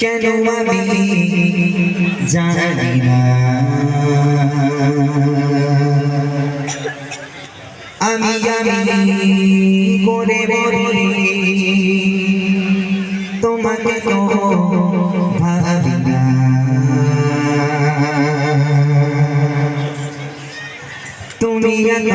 কেন আমি জানি না। আমি আমি করে বলি তোমাকে তো ভাবি না তুমি এত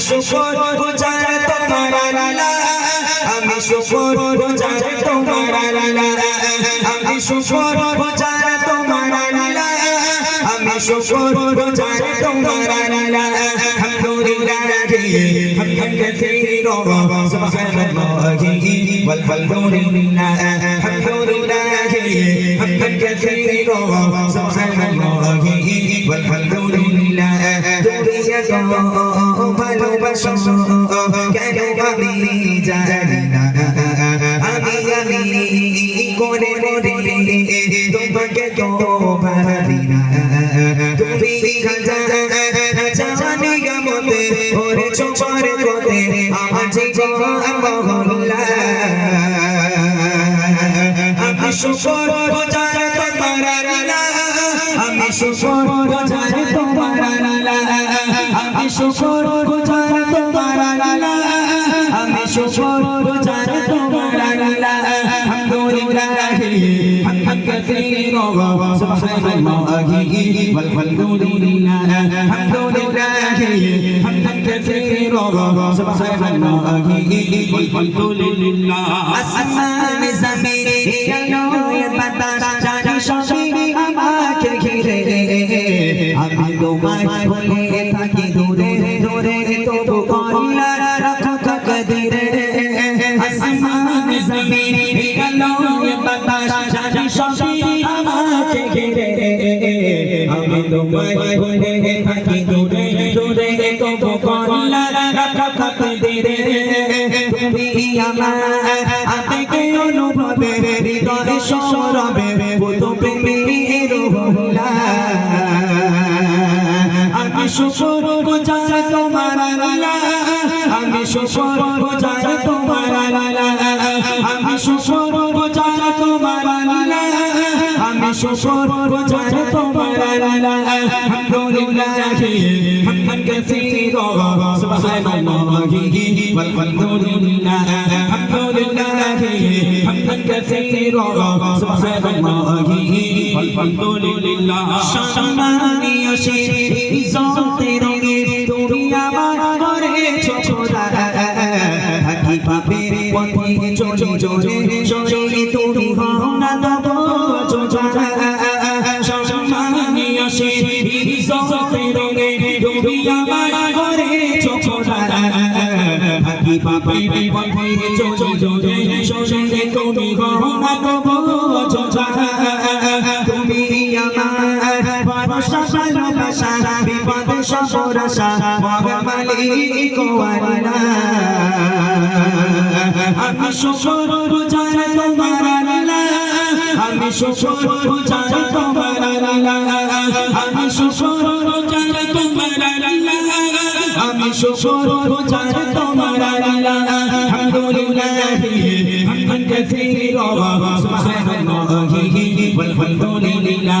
শুকর গুজার তোমার আমি শুকর গুজার তোমার আমি শুকর গুজার शुक्र गुजार तुम्हारा लीला हम दूरी लाला जी हम हम कसीरो सुभान अल्लाह जी वल वल दूरी लीला हम दूरी लाला जी हम हम कसीरो सुभान अल्लाह जी वल वल दूरी लीला दूरी तो भलो बसो करो अभी जाना अभी अभी कोरे कोरे तुम्हें तो भरी তুমি জানি গামতে ওরে মহল্লা আমি সুপর আমি সুপর বোঝার কাসীরা সুবহানাল্লাহি والحمد لله الحمد لله حمدا كثيرا سبحان الله والحمد لله আসমান জমিন এলো বাতাস জানি সবই আমাকে ঘিরে আমি তোমায় বলে থাকি দূরে দূরে তবু কল্লা রাখো কদিরে তোমায় বলে থাকি দূরে দূরে তবু কল্লা রাখো কদিরে তুমি আমার আবেগে অনুভবে হৃদয় সৌরভে বুধ রোহলা আমি শুকর গুজার তোমার আল্লাহ আমি শুকর গুজার তোমার আল্লাহ আমি শুকর শুকুর বোঝায় তোমার আল্লাহ হামদুলিল্লাহ হামদান কাসীরা সুবহানাল্লাহ। ওয়ালহামদুলিল্লাহ, হামদুলিল্লাহ। হামদান কাসীরা সুবহানাল্লাহ। ওয়ালহামদুলিল্লাহ। সম্মানীয় শেখ ইজ্জতের রঙে তুমি আমার করেছ খোদা পথে চলে চলে চলে তুমি হও না তব সম্মানীয় সেই জগতের রঙে তুমি আমার করেছ খোদা থাকি পাপের পথে চলে চলে চলে তুমি হও না তব তুমি আমার ভরসা ভালোবাসা, বিপদ সফরসা কওয়ানা আমি শোকর বুঝার তোমার আল্লাহ আমি শোকর বুঝার তোমার আমি শোকর বুঝার তোমার আমি শোকর বুঝার তোমার আল্লাহ আলহামদুলিল্লাহ হামদান কাসীরা সুবহানাল্লাহি ওয়াল হামদুলিল্লাহ